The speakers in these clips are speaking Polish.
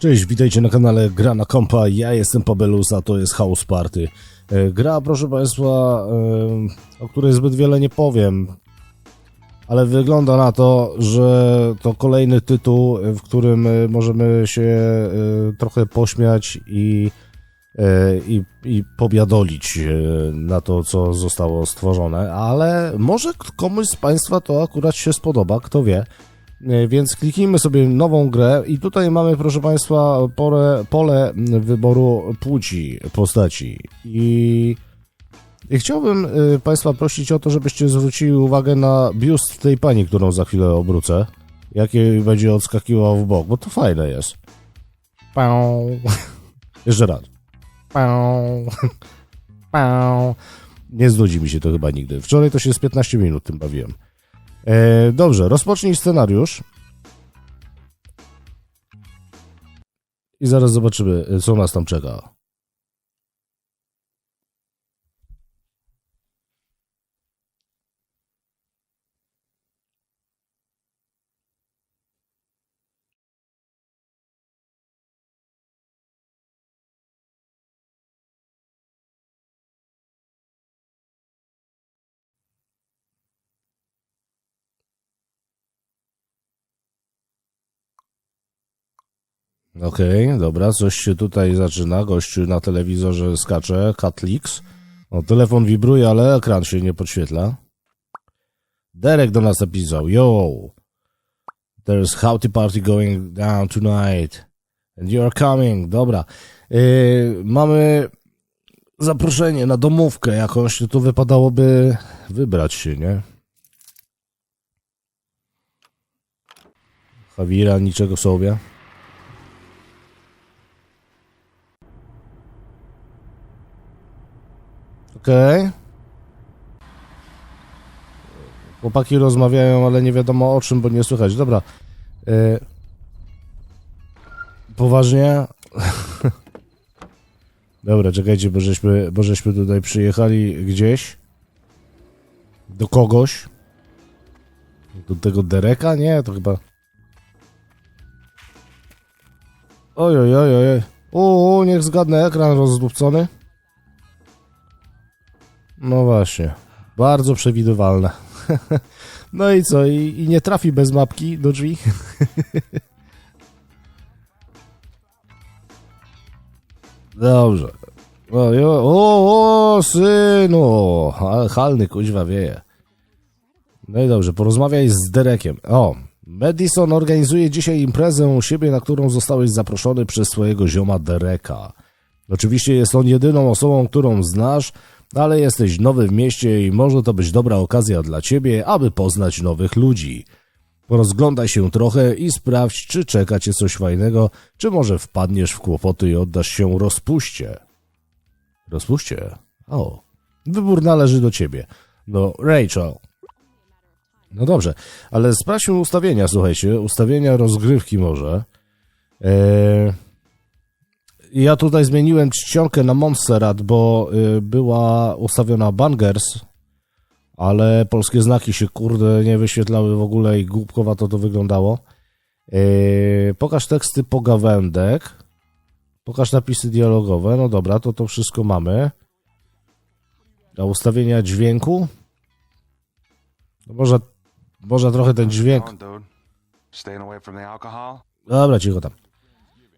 Cześć, witajcie na kanale Gra na Kompa. Ja jestem Pabelus, a to jest House Party. E, Gra, proszę Państwa, e, o której zbyt wiele nie powiem, ale wygląda na to, że to kolejny tytuł, w którym e, możemy się trochę pośmiać i, i, i pobiadolić na to, co zostało stworzone, ale może komuś z Państwa to akurat się spodoba, kto wie. E, Więc kliknijmy sobie nową grę i tutaj mamy, proszę Państwa, pole, pole wyboru płci postaci. I, chciałbym e, Państwa prosić o to, żebyście zwrócili uwagę na biust tej pani, którą za chwilę obrócę. Jakie będzie odskakiwał w bok, bo to fajne jest. Pał. Jeszcze raz. Pał. Pał. Nie znudzi mi się to chyba nigdy. Wczoraj to się z 15 minut tym bawiłem. E, dobrze, rozpocznij scenariusz. I zaraz zobaczymy, e, co nas tam czeka. Okej, dobra, coś się tutaj zaczyna. Gościu na telewizorze skacze, Catlix. O, telefon wibruje, ale ekran się nie podświetla. Derek do nas napisał. Yo, there's howdy party going down tonight. And you're coming. Dobra. Yy, mamy zaproszenie na domówkę jakąś, no to wypadałoby wybrać się, nie? Hawira, niczego sobie. Okej. Chłopaki rozmawiają, ale nie wiadomo o czym, bo nie słychać. Dobra. Y... Poważnie? Dobra, czekajcie, bo żeśmy, bo żeśmy tutaj przyjechali gdzieś. Do kogoś. Do tego Dereka? Nie, to chyba... Oj, oj, oj, oj. O, niech zgadnę, ekran rozdupcony. No właśnie. Bardzo przewidywalne. no i co? I, I nie trafi bez mapki do drzwi? Dobrze. O, o, o, synu! Halny kuźwa wieje. No i dobrze, porozmawiaj z Derekiem. O, Madison organizuje dzisiaj imprezę u siebie, na którą zostałeś zaproszony przez swojego zioma Dereka. Oczywiście jest on jedyną osobą, którą znasz, ale jesteś nowy w mieście i może to być dobra okazja dla ciebie, aby poznać nowych ludzi. Rozglądaj się trochę i sprawdź, czy czeka cię coś fajnego, czy może wpadniesz w kłopoty i oddasz się rozpuście. Rozpuście? O, wybór należy do ciebie. No, Rachel. No dobrze, ale sprawdźmy ustawienia, słuchajcie, ustawienia rozgrywki może. Eee... Ja tutaj zmieniłem czcionkę na Montserrat, bo y, była ustawiona Bangers, ale polskie znaki się kurde nie wyświetlały w ogóle i głupkowato to wyglądało. Y, pokaż teksty pogawędek. Pokaż napisy dialogowe. No dobra, to to wszystko mamy. A ustawienia dźwięku? No może, może trochę ten dźwięk. Dobra, cicho tam.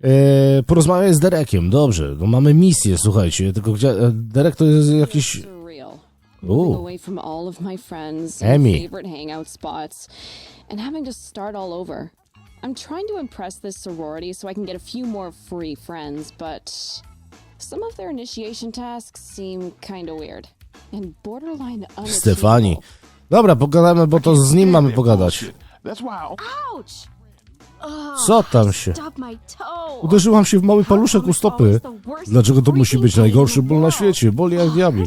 E, porozmawiaj z Derekiem, dobrze. No mamy misję, słuchajcie, tylko gdzie... e, Derek to jest jakiś... Ooh. Moving away from all of my friends, Emmy. and favorite hangout spots, and having to start all over. I'm trying to impress this sorority so I can get a few more free friends, but some of their initiation tasks seem kind of weird and borderline unachievable. Stefani. Dobra, pogadamy, bo to z nim mamy pogadać. That's why. Ouch! Ugh, Co tam się... Uderzyłam się w mały paluszek u stopy. Dlaczego to musi być najgorszy ból na świecie? Boli jak diabli.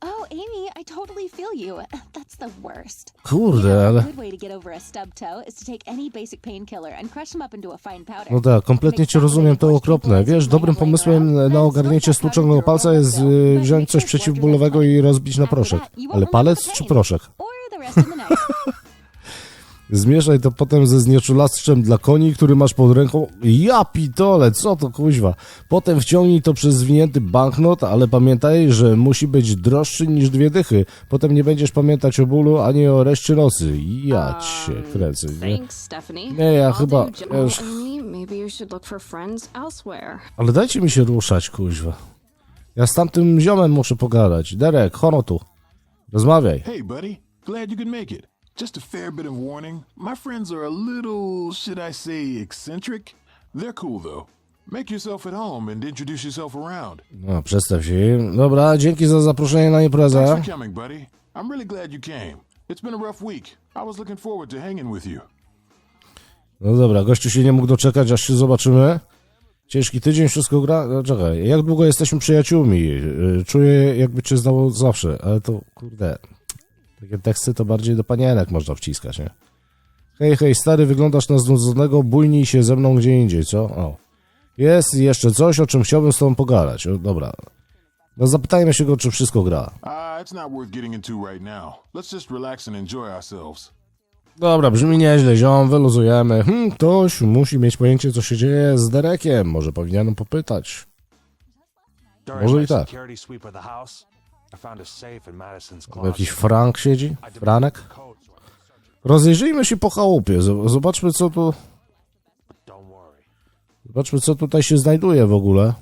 Oh, Amy, I totally feel you. That's the worst. Kurde, ale... No tak, kompletnie cię rozumiem, to okropne. Wiesz, dobrym pomysłem na ogarnięcie stłuczonego palca jest y, wziąć coś przeciwbólowego i rozbić na proszek. Ale palec czy proszek? Zmieszaj to potem ze znieczulastczem dla koni, który masz pod ręką. Ja pitole, co to kuźwa. Potem wciągnij to przez zwinięty banknot, ale pamiętaj, że musi być droższy niż dwie dychy. Potem nie będziesz pamiętać o bólu, ani o reszcie nosy. Ja cię kręcę, nie? Nie, ja chyba- już-. Ale dajcie mi się ruszać, kuźwa. Ja z tamtym ziomem muszę pogadać. Derek, hono tu. Rozmawiaj. Hey, buddy. Glad you could make it. Just a fair bit of warning. My friends are a little, should I say, eccentric? They're cool, though. Make yourself at home and introduce yourself around. No, przedstaw się. Dobra, dzięki za zaproszenie na Thanks imprezę. for coming, buddy. I'm really glad you came. It's been a rough week. I was looking forward to hanging with you. No dobra, gościu się nie mógł doczekać, aż się zobaczymy. Ciężki tydzień, wszystko gra. No, czekaj, jak długo jesteśmy przyjaciółmi? Yy, Czuję, jakby cię znało zawsze, ale to kurde. Takie teksty to bardziej do panienek można wciskać, nie? Hej, hej, stary, wyglądasz na znudzonego, bójnij się ze mną gdzie indziej, co? O. Jest jeszcze coś, o czym chciałbym z tobą pogadać. O, dobra. No zapytajmy się go, czy wszystko gra. Ah. Dobra, brzmi nieźle, ziom, wyluzujemy. Hmm, ktoś musi mieć pojęcie, co się dzieje z Derekiem. Może powinienem popytać. Może i tak. A closet. Jakiś Frank siedzi? Franek? Rozejrzyjmy się po chałupie. Zobaczmy, co tu... Zobaczmy, co tutaj się znajduje w ogóle.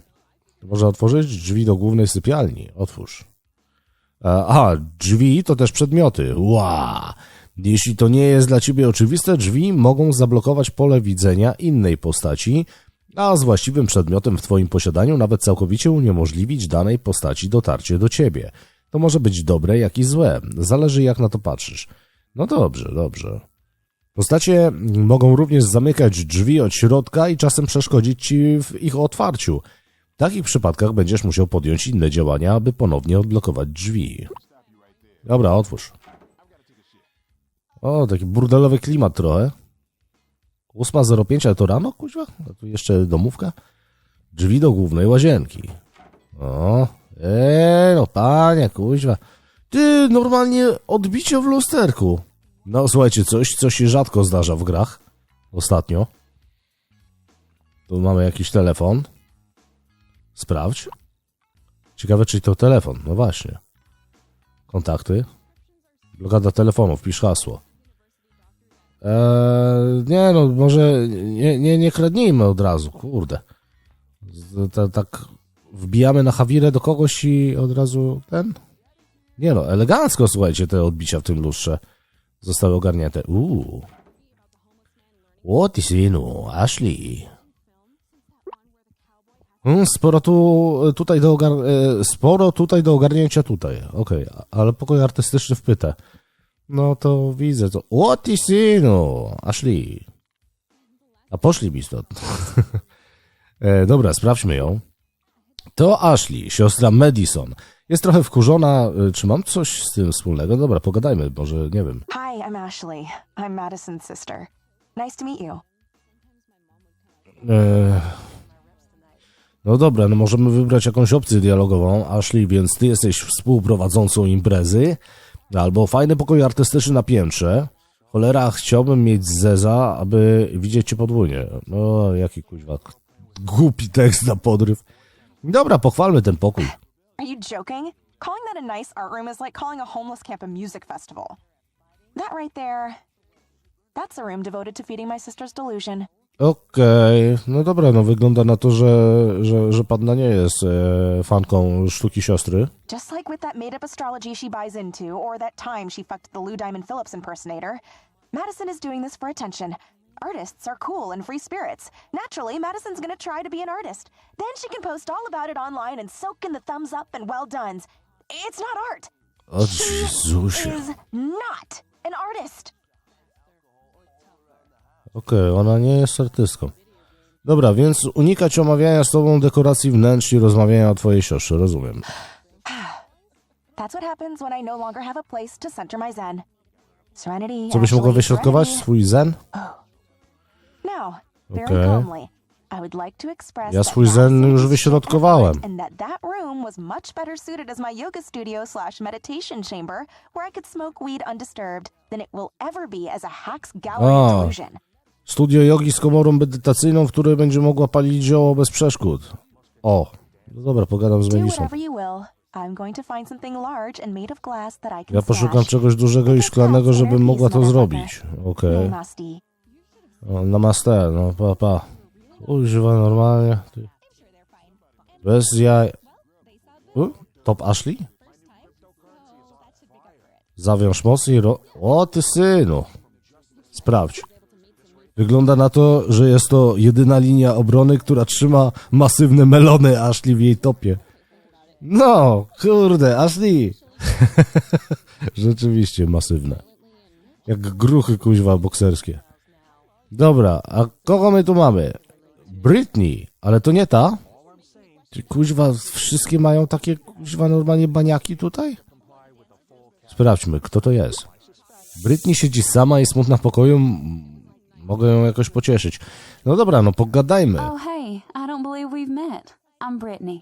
Można otworzyć drzwi do głównej sypialni. Otwórz. E, Aha, drzwi to też przedmioty. Ła! Jeśli to nie jest dla ciebie oczywiste, drzwi mogą zablokować pole widzenia innej postaci, a z właściwym przedmiotem w twoim posiadaniu nawet całkowicie uniemożliwić danej postaci dotarcie do ciebie. To może być dobre, jak i złe. Zależy, jak na to patrzysz. No dobrze, dobrze. Postacie mogą również zamykać drzwi od środka i czasem przeszkodzić ci w ich otwarciu. W takich przypadkach będziesz musiał podjąć inne działania, aby ponownie odblokować drzwi. Dobra, otwórz. O, taki burdelowy klimat trochę. 8.05, ale to rano, kuźwa? A tu jeszcze domówka? Drzwi do głównej łazienki. O, eee, no panie, kuźwa. Ty, normalnie odbicie w lusterku. No, słuchajcie, coś, co się rzadko zdarza w grach. Ostatnio. Tu mamy jakiś telefon. Sprawdź. Ciekawe, czy to telefon. No właśnie. Kontakty. Blokada telefonu, wpisz hasło. Eee, nie no, może nie, nie, nie kradnijmy od razu, kurde. Tak wbijamy na hawirę do kogoś i od razu ten? Nie no, elegancko, słuchajcie, te odbicia w tym lustrze zostały ogarnięte. Uuu. O ty synu, Ashley. Mm, sporo tu, tutaj do e, sporo tutaj do ogarnięcia tutaj. Okej, a- ale pokój artystyczny w pytę. No to widzę to. O ty synu, Ashley. A poszli mi stąd. e, dobra, sprawdźmy ją. To Ashley, siostra Madison. Jest trochę wkurzona. e, Czy mam coś z tym wspólnego? Dobra, pogadajmy, może nie wiem. Hi, I'm Ashley. I'm Madison's sister. Nice to meet you. E, No dobra, no możemy wybrać jakąś opcję dialogową, Ashley, więc ty jesteś współprowadzącą imprezy, albo fajny pokój artystyczny na piętrze. Cholera, chciałbym mieć Zeza, aby widzieć cię podwójnie. No, jaki kuźwa, głupi tekst na podryw. Dobra, pochwalmy ten pokój. Are you joking? Calling that a nice art room is like calling a homeless camp a music festival. That right there, that's a room devoted to feeding my sister's delusion. Okej, no dobra, no wygląda na to, że, że, że panna nie jest e, fanką sztuki siostry. Just like with that made up astrology she buys into, or that time she fucked the Lou Diamond Phillips impersonator, Madison is doing this for attention. Artists are cool and free spirits. Naturally, Madison's gonna try to be an artist. Then she can post all about it online and soak in the thumbs up and well done's. It's not art. O Jezusie. Is not an artist. Okej, ona nie jest artystką. Dobra, więc unikać omawiania z tobą dekoracji wnętrz i rozmawiania o twojej siostrze, rozumiem. No. Co byś mogła wyśrodkować? Swój zen? Now, very Okay. Ja swój zen już wyśrodkowałem. a Studio jogi z komorą medytacyjną, w której będzie mogła palić zioło bez przeszkód. O, no dobra, pogadam z can Ja poszukam czegoś dużego i szklanego, żebym mogła to zrobić. Okej. Okay. Namaste, no pa, pa. Używa normalnie. Bez jaj... U? Top Ashley? Zawiąż mocniej ro... O ty synu! Sprawdź. Wygląda na to, że jest to jedyna linia obrony, która trzyma masywne melony Ashley w jej topie. No, kurde, Ashley! Rzeczywiście masywne. Jak gruchy kuźwa bokserskie. Dobra, a kogo my tu mamy? Britney, ale to nie ta? Czy kuźwa wszystkie mają takie kuźwa normalnie baniaki tutaj? Sprawdźmy, kto to jest. Britney siedzi sama i smutna w pokoju. Mogę ją jakoś pocieszyć. No dobra, no pogadajmy. Oh, hey, I don't believe we've met. I'm Brittany.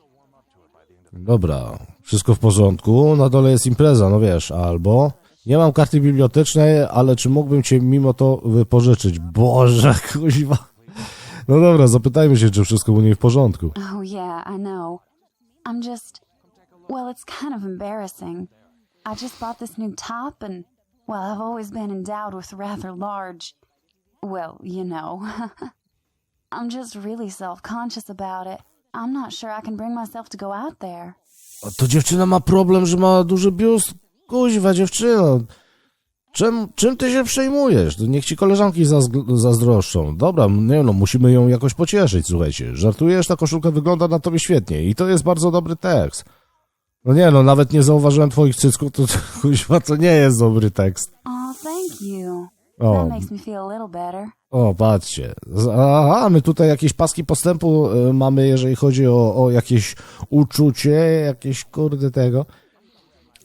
Dobra, wszystko w porządku. Na dole jest impreza, no wiesz, albo nie mam karty bibliotecznej, ale czy mógłbym cię mimo to wypożyczyć? Boże, kuźwa. No dobra, zapytajmy się, czy wszystko u niej w porządku. Oh, yeah, I know. I'm just. Well, it's kind of embarrassing. I just bought this new top, and, well, I've always been endowed with rather large. Well, you know. I'm just really self conscious about it. I'm not sure I can bring myself to go out there. A to dziewczyna ma problem, że ma duży biust? Kuźwa, dziewczyno. Czym, czym ty się przejmujesz? To niech ci koleżanki zazg- zazdroszczą. Dobra, nie no, musimy ją jakoś pocieszyć, słuchajcie. Żartujesz, ta koszulka wygląda na tobie świetnie i to jest bardzo dobry tekst. No nie no, nawet nie zauważyłem twoich cycków, to kuźwa, to nie jest dobry tekst. Oh, thank you. O, o, patrzcie. Aha, my tutaj jakieś paski postępu y, mamy, jeżeli chodzi o, o jakieś uczucie, jakieś kurde tego.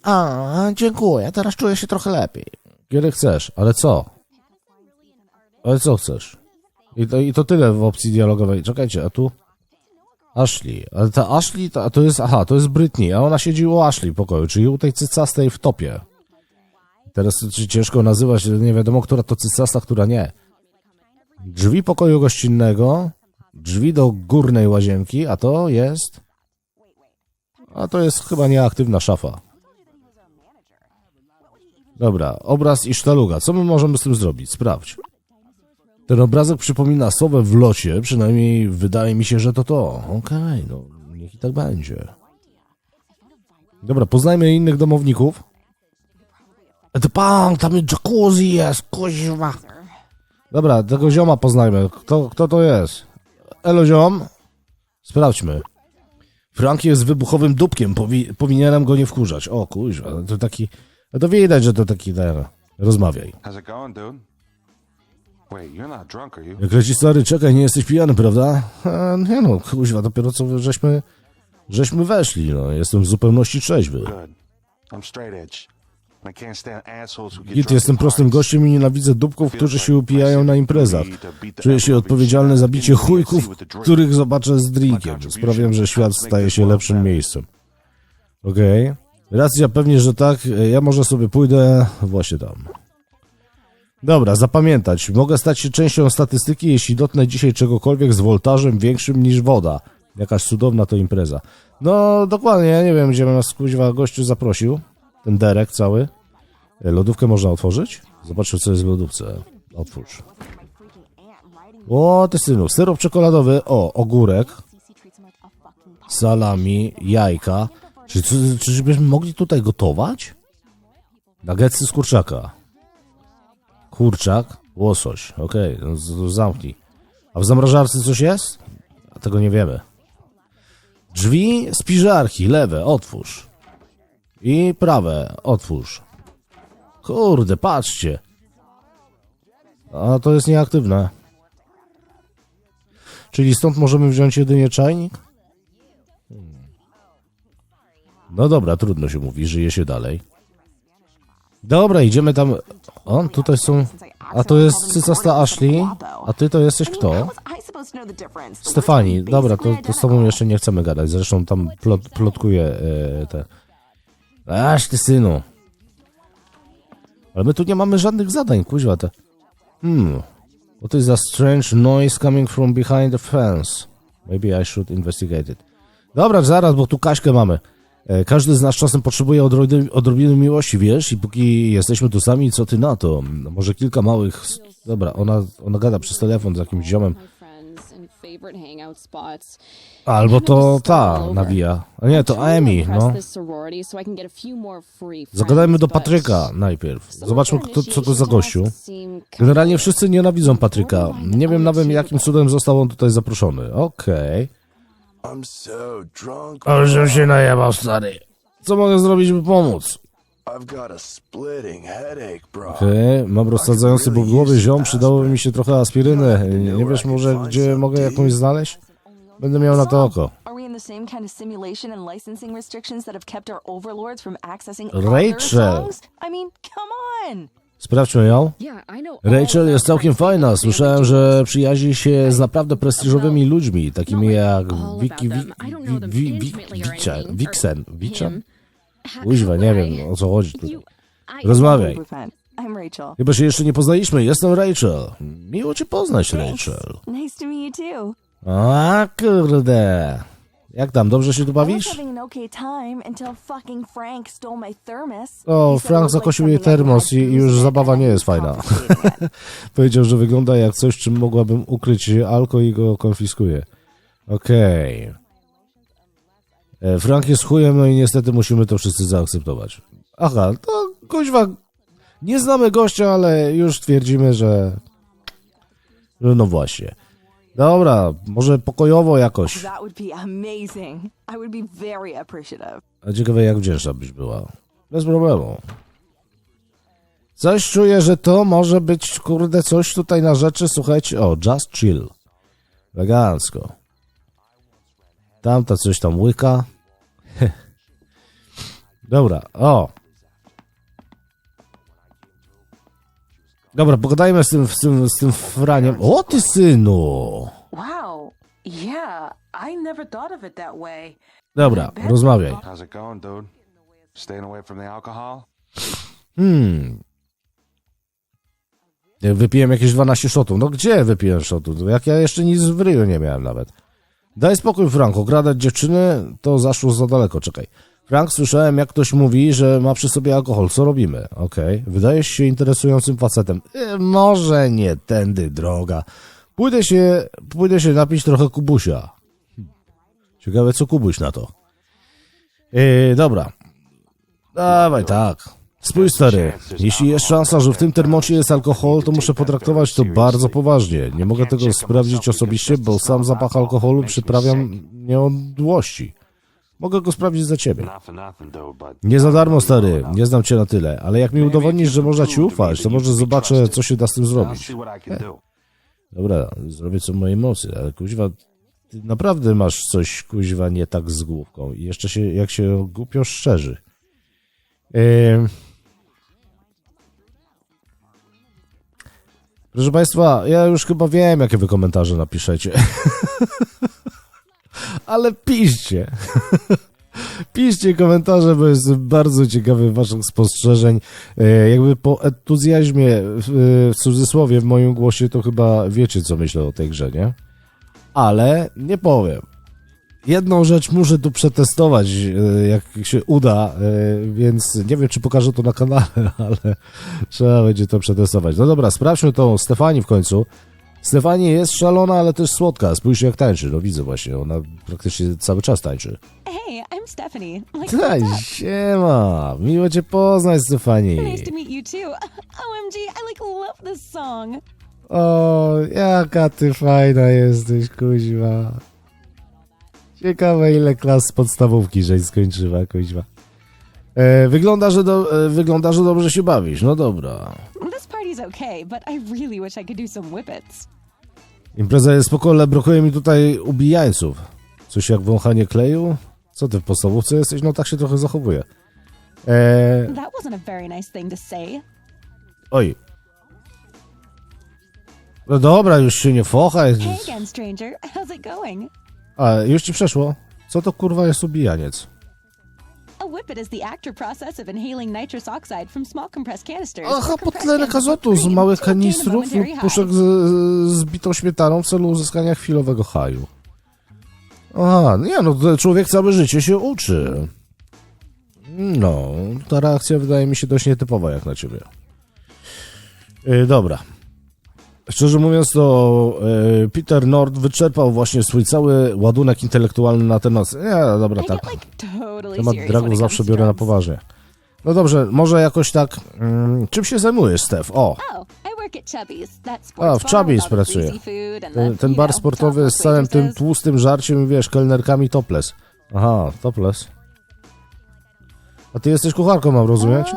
A, dziękuję, teraz czuję się trochę lepiej. Kiedy chcesz, ale co? Ale co chcesz? I to, I to tyle w opcji dialogowej. Czekajcie, a tu? Ashley. Ale ta Ashley, to, to jest, aha, to jest Britney, a ona siedzi u Ashley w pokoju, czyli u tej cycastej w topie. Teraz ciężko nazywać, nie wiadomo, która to cycasta, która nie. Drzwi pokoju gościnnego, drzwi do górnej łazienki, a to jest... A to jest chyba nieaktywna szafa. Dobra, obraz i sztaluga. Co my możemy z tym zrobić? Sprawdź. Ten obrazek przypomina sowę w locie, przynajmniej wydaje mi się, że to to. Okej, no niech i tak będzie. Dobra, poznajmy innych domowników. E, To pan, tam jacuzzi jest, kuźwa. Dobra, tego zioma poznajmy. Kto, kto to jest? Elo ziom. Sprawdźmy. Frank jest wybuchowym dupkiem, powi powinienem go nie wkurzać. O kuźwa, to taki... No to widać, że to taki... Ten, rozmawiaj. How's it going, dude? Wait, you're not drunk, are you? Jak leci stary, czekaj, nie jesteś pijany, prawda? E, nie no, kuźwa, dopiero co żeśmy, żeśmy weszli, no, jestem w zupełności trzeźwy. Good. I'm straight edge. Git, jestem prostym gościem i nienawidzę dupków, którzy się upijają na imprezach. Czuję się odpowiedzialny za bicie chujków, których zobaczę z drinkiem. Sprawiam, że świat staje się lepszym miejscem. Okej. Racja pewnie, że tak. Ja może sobie pójdę właśnie tam. Dobra, zapamiętać. Mogę stać się częścią statystyki, jeśli dotknę dzisiaj czegokolwiek z woltażem większym niż woda. Jakaś cudowna to impreza. No, dokładnie, ja nie wiem, gdzie nas kuźwa gościu zaprosił. Ten derek cały. E, Lodówkę można otworzyć? Zobaczmy, co jest w lodówce. Otwórz. O, ty synu, syrop czekoladowy, o, ogórek, salami, jajka. Czy, czy, czyżbyśmy mogli tutaj gotować? Nuggetsy z kurczaka. Kurczak, łosoś, okej, no, z- z- zamknij. A w zamrażarce coś jest? A tego nie wiemy. Drzwi z piżarki, lewe, otwórz. I prawe, otwórz. Kurde, patrzcie. A to jest nieaktywne. Czyli stąd możemy wziąć jedynie czajnik? Hmm. No dobra, trudno się mówi, żyje się dalej. Dobra, idziemy tam. O, tutaj są. A to jest cycasta Ashley. A ty to jesteś kto? Stefani, dobra, to, to z tobą jeszcze nie chcemy gadać. Zresztą tam plot, plotkuje te. Aż ty synu. Ale my tu nie mamy żadnych zadań, kuźwa te. Hmm. What is a strange noise coming from behind the fence? Maybe I should investigate it. Dobra, zaraz, bo tu Kaśkę mamy. E, Każdy z nas czasem potrzebuje odrobiny, odrobiny miłości, wiesz? I póki jesteśmy tu sami, co ty na to? Może kilka małych... Dobra, ona, ona gada przez telefon z jakimś ziomem. My friends and favorite hangout spots. Albo to ta nawija. A nie, to Amy, no. Zagadajmy do Patryka najpierw. Zobaczmy, kto, co to za gościu. Generalnie wszyscy nienawidzą Patryka. Nie wiem nawet, jakim cudem został on tutaj zaproszony. Okej. I'm so drunk. Ale żebym się najebał, stary. Co mogę zrobić, by pomóc? I've got a splitting headache, bro. Okej, mam rozsadzający ból głowy, ziom, przydałoby mi się trochę aspiryny. Nie wiesz może, gdzie mogę jakąś znaleźć? Będę miał na to oko. Are we in the same kind of simulation and licensing restrictions that have kept our overlords from accessing Rachel. other songs? I mean, come on! Sprawdźmy ją. Yeah, I know all Rachel jest całkiem fajna. Słyszałem, że przyjaźni się z naprawdę prestiżowymi ludźmi, takimi jak all Vicky, about Wi- them. I how nie wiem o co chodzi tutaj. Rozmawiaj. 100%. I'm Rachel. Chyba się jeszcze nie poznaliśmy. Jestem Rachel. Miło cię poznać, Rachel. Nice to meet you too. A kurde. Jak tam, dobrze się tu bawisz? okay. O, Frank zakosił jej termos i już zabawa nie jest fajna. Powiedział, że wygląda jak coś, czym mogłabym ukryć alko i go konfiskuję. Okej. E, Frank jest chujem, no i niestety musimy to wszyscy zaakceptować. Aha, to kuźwa, nie znamy gościa, ale już twierdzimy, że... że no właśnie. Dobra, może pokojowo jakoś. A ciekawe jak wdzięczna byś była. Bez problemu. Coś czuję, że to może być, kurde, coś tutaj na rzeczy. Słuchajcie, o, just chill. Elegancko. Tamta coś tam łyka. Dobra, o. Dobra, pogadajmy z tym, z tym, z tym franiem. O, ty synu! Wow. Yeah, I never thought of it that way. Dobra, rozmawiaj. How's it going, dude? Staying away from the alcohol? Hmm. Ja Wypiłem jakieś 12 shotów. No gdzie wypiłem shotów? Jak ja jeszcze nic w ryju nie miałem nawet. Daj spokój, Frank. Okradać dziewczyny to zaszło za daleko. Czekaj. Frank, słyszałem, jak ktoś mówi, że ma przy sobie alkohol. Co robimy? Okej. Wydajesz się interesującym facetem. E, może nie tędy droga. Pójdę się, pójdę się napić trochę kubusia. Ciekawe, co kubuś na to. E, dobra. Dawaj, tak. Spójrz, stary. Jeśli jest szansa, że w tym termocie jest alkohol, to muszę potraktować to bardzo poważnie. Nie mogę tego sprawdzić osobiście, bo sam zapach alkoholu przyprawia mnie odłości. Mogę go sprawdzić za ciebie. Nie za darmo, stary. Nie znam cię na tyle, ale jak mi udowodnisz, że można ci ufać, to może zobaczę, co się da z tym zrobić. can do. Dobra, zrobię co w mojej mocy, ale kuźwa, ty naprawdę masz coś, kuźwa, nie tak z główką. I jeszcze się, jak się głupio szczerzy. Ym. Proszę Państwa, ja już chyba wiem, jakie wy komentarze napiszecie. ale piszcie. Piszcie komentarze, bo jestem bardzo ciekawy waszych spostrzeżeń. E, jakby po entuzjazmie, w, w cudzysłowie, w moim głosie, to chyba wiecie, co myślę o tej grze, nie? Ale nie powiem. Jedną rzecz muszę tu przetestować, e, jak się uda, e, więc nie wiem, czy pokażę to na kanale, ale trzeba będzie to przetestować. No dobra, sprawdźmy tą Stefani w końcu. Stefani jest szalona, ale też słodka. Spójrzcie, jak tańczy. No widzę właśnie, ona praktycznie cały czas tańczy. Hey, I'm Stephanie. Like, Cześć, siema. Miło cię poznać, Stefani. nice to meet you too. OMG, I like love this song. O, jaka ty fajna jesteś, kuźwa. Ciekawe, ile klas z podstawówki żeś skończyła, kuźwa. E, wygląda, że do, e, wygląda, że dobrze się bawisz. No dobra. This party's okay, but I really wish I could do some whippets. Impreza jest spoko, ale brakuje mi tutaj ubijańców. Coś jak wąchanie kleju? Co ty w podstawówce jesteś? No tak się trochę zachowuje. E, That wasn't a very nice thing to say. oj. No dobra, już się nie fochaj. Hey again, stranger. How's it going? A, już ci przeszło? Co to kurwa jest ubijaniec? A whippet is the active process of inhaling nitrous oxide from small compressed canisters. Aha, podtlenek azotu z małych kanistrów lub puszek z, z bitą śmietaną w celu uzyskania chwilowego haju. Aha, nie no, człowiek całe życie się uczy. No, ta reakcja wydaje mi się dość nietypowa jak na ciebie. Yy, dobra. Szczerze mówiąc, to yy, Peter Nord wyczerpał właśnie swój cały ładunek intelektualny na ten noc. Nie, dobra, tak. totally Temat dragów zawsze biorę na poważnie. No dobrze, może jakoś tak. Mm, czym się zajmujesz, Stef? O, Oh, a w Chubby's pracuję. Ten, ten bar sportowy z całym tym tłustym żarciem, wiesz, kelnerkami topless. Aha, topless. A ty jesteś kucharką, mam rozumieć?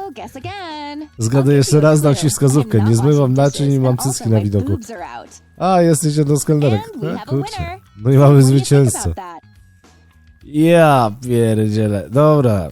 I'll jeszcze raz, dam ci wskazówkę. Nie zmywam naczyń i mam cycki na widoku. A, jesteś jedną z kelnerek. E, a kurczę. No i mamy zwycięzcę. Ja pierdzielę. Dobra.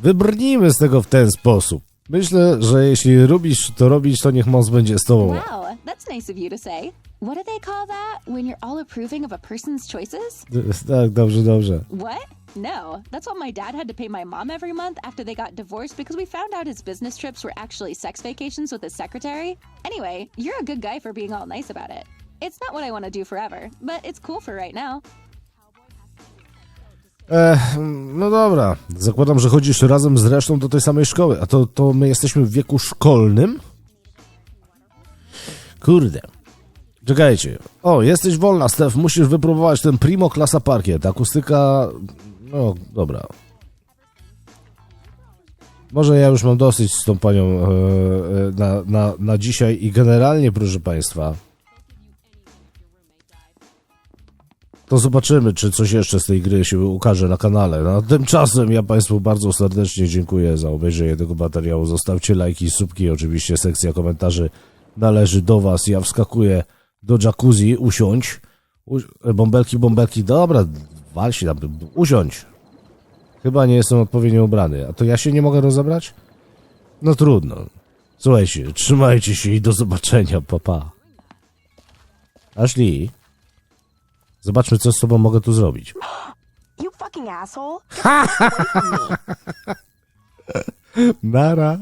Wybrnijmy z tego w ten sposób. Myślę, że jeśli lubisz to robić, to niech moc będzie z tobą. Wow, that's nice of you to say. What do they call that when you're all approving of a person's choices? Tak, dobrze, dobrze. What? No, that's what my dad had to pay my mom every month after they got divorced because we found out his business trips were actually sex vacations with his secretary. Anyway, you're a good guy for being all nice about it. It's not what I want to do forever, but it's cool for right now. E, no dobra. Zakładam, że chodzisz razem z resztą do tej samej szkoły. A to, to my jesteśmy w wieku szkolnym? Kurde. Czekajcie. O, jesteś wolna, Stef. Musisz wypróbować ten Primo klasa parkiet. Akustyka... No, dobra. Może ja już mam dosyć z tą panią e, e, na, na, na dzisiaj i generalnie, proszę państwa. To zobaczymy, czy coś jeszcze z tej gry się ukaże na kanale. No, tymczasem ja Państwu bardzo serdecznie dziękuję za obejrzenie tego materiału. Zostawcie lajki, subki. Oczywiście sekcja komentarzy należy do Was. Ja wskakuję do jacuzzi, usiądź. U, bąbelki, bąbelki. Dobra, wal się tam, usiądź. Chyba nie jestem odpowiednio ubrany. A to ja się nie mogę rozebrać? No trudno. Słuchajcie, trzymajcie się i do zobaczenia. Pa, pa. Ashley. Zobaczmy, co z tobą mogę tu zrobić. You fucking asshole. Nara.